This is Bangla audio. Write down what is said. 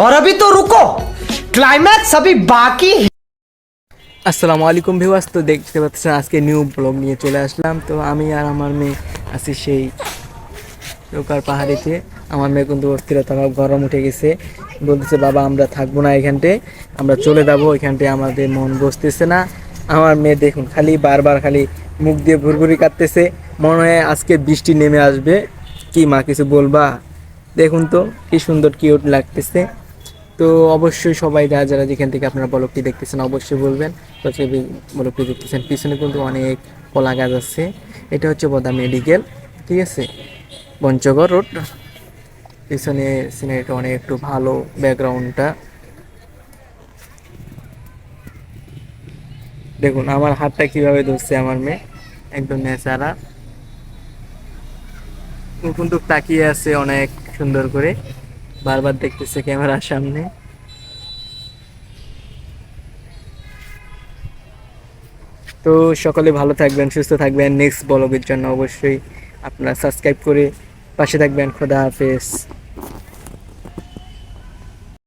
और अभी तो रुको क्लाइमैक्स अभी बाकी है আসসালামু আলাইকুম ভিউয়ার্স তো দেখতে পাচ্ছেন আজকে নিউ ব্লগ নিয়ে চলে আসলাম তো আমি আর আমার মেয়ে আছি সেই চৌকার পাহাড়িতে আমার মেয়ে কিন্তু অস্থিরতা ভাব গরম উঠে গেছে বলতেছে বাবা আমরা থাকবো না এখানটে আমরা চলে যাবো এখানটে আমাদের মন বসতেছে না আমার মেয়ে দেখুন খালি বারবার খালি মুখ দিয়ে ভুরভুরি কাটতেছে মনে হয় আজকে বৃষ্টি নেমে আসবে কি মা কিছু বলবা দেখুন তো কি সুন্দর কিউট লাগতেছে তো অবশ্যই সবাই যারা যারা যেখান থেকে আপনারা বলকটি দেখতেছেন অবশ্যই বলবেন। তো বলকটি দেখতেছেন, পিছনে কিন্তু অনেক কলা গাছ আছে। এটা হচ্ছে বদা মেডিকেল, ঠিক আছে? পঞ্চগড় রোড। পিছনে সিনারিটা অনেক একটু ভালো ব্যাকগ্রাউন্ডটা। দেখুন, আমার হাতটা কীভাবে ধরছে আমার মেয়ে। একদম নেচারা। কিন্তু তাকিয়ে আছে অনেক সুন্দর করে। বারবার দেখতেছে ক্যামেরার সামনে। তো সকলে ভালো থাকবেন, সুস্থ থাকবেন। নেক্সট ব্লগের জন্য অবশ্যই আপনারা সাবস্ক্রাইব করে পাশে থাকবেন। খোদা হাফেজ।